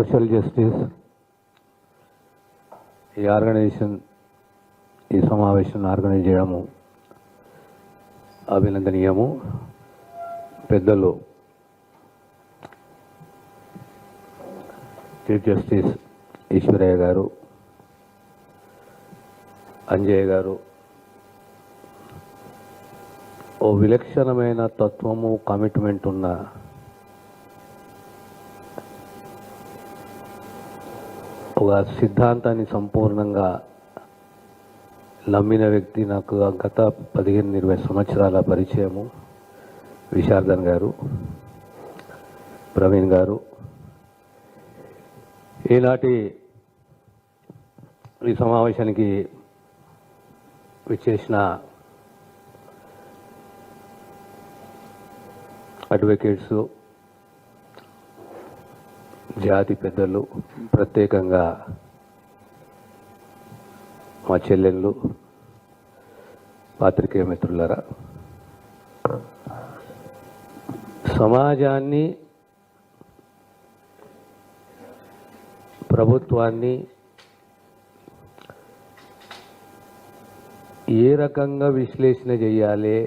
Social justice ఈ organisation ఈ సమావేశాన్ని ఆర్గనైజ్ చేయడము అభినందనీయము పెద్దలు చీఫ్ జస్టిస్ ఈశ్వరయ్య గారు అంజయ్య గారు ఓ విలక్షణమైన తత్వము కమిట్మెంట్ ఉన్న ఒక సిద్ధాంతాన్ని సంపూర్ణంగా నమ్మిన వ్యక్తి నాకు గత పదిహేను ఇరవై సంవత్సరాల పరిచయము విశార్దన్ గారు ప్రవీణ్ గారు ఈనాటి ఈ సమావేశానికి విచ్చేసిన అడ్వకేట్సు జాతి పెద్దలు ప్రత్యేకంగా మా చెల్లెళ్ళు పాత్రికేయ మిత్రులరా సమాజాన్ని ప్రభుత్వాన్ని ఏ రకంగా విశ్లేషణ చేయాలి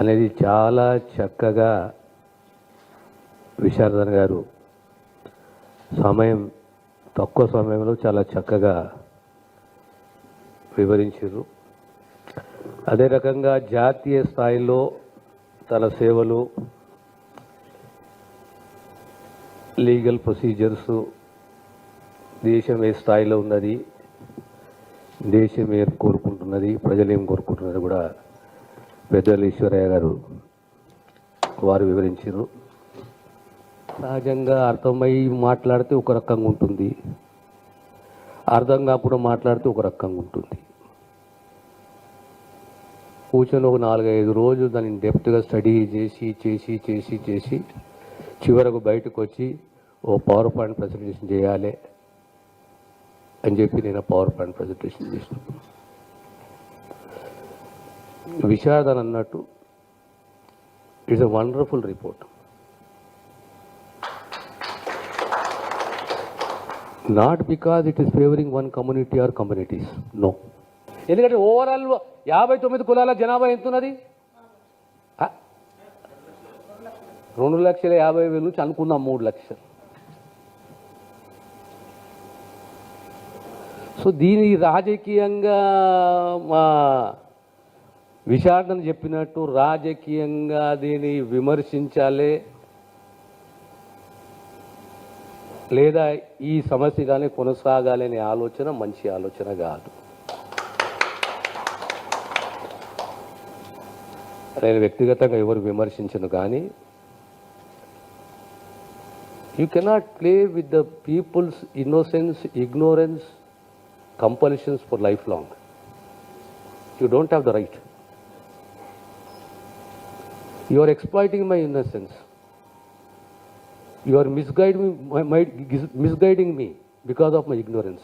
అనేది చాలా చక్కగా విశారదన్ గారు సమయం తక్కువ సమయంలో చాలా చక్కగా వివరించారు అదే రకంగా జాతీయ స్థాయిలో తన సేవలు లీగల్ ప్రొసీజర్స్ దేశం ఏ స్థాయిలో ఉన్నది దేశం ఏం కోరుకుంటున్నది ప్రజలు ఏం కోరుకుంటున్నది కూడా పెద్దలు ఈశ్వరయ్య గారు వారు వివరించారు సహజంగా అర్థమై మాట్లాడితే ఒక రకంగా ఉంటుంది అర్థం కాకుండా మాట్లాడితే ఒక రకంగా ఉంటుంది కూర్చొని ఒక నాలుగైదు రోజులు దాన్ని డెప్త్గా స్టడీ చేసి చేసి చేసి చేసి చివరకు బయటకు వచ్చి ఓ పవర్ పాయింట్ ప్రజెంటేషన్ చేయాలి అని చెప్పి నేను పవర్ పాయింట్ ప్రజెంటేషన్ చేసినప్పుడు విషాదన్ అన్నట్టు it's a wonderful report not because it is favouring one community or communities no ఎందుకంటే ఓవరాల్ యాభై తొమ్మిది కులాల జనాభా ఎంత ఉన్నది రెండు లక్షల యాభై వేలు నుంచి అనుకుందాం మూడు లక్షలు సో దీని రాజకీయంగా మా విషాదం చెప్పినట్టు రాజకీయంగా దీన్ని విమర్శించాలి లేదా ఈ సమస్య కానీ కొనసాగాలనే ఆలోచన మంచి ఆలోచన కాదు నేను వ్యక్తిగతంగా ఎవరు విమర్శించను కానీ you cannot play with the people's innocence ignorance compulsions for life long you don't have the right you are exploiting my innocence You are misguiding me because of my ignorance.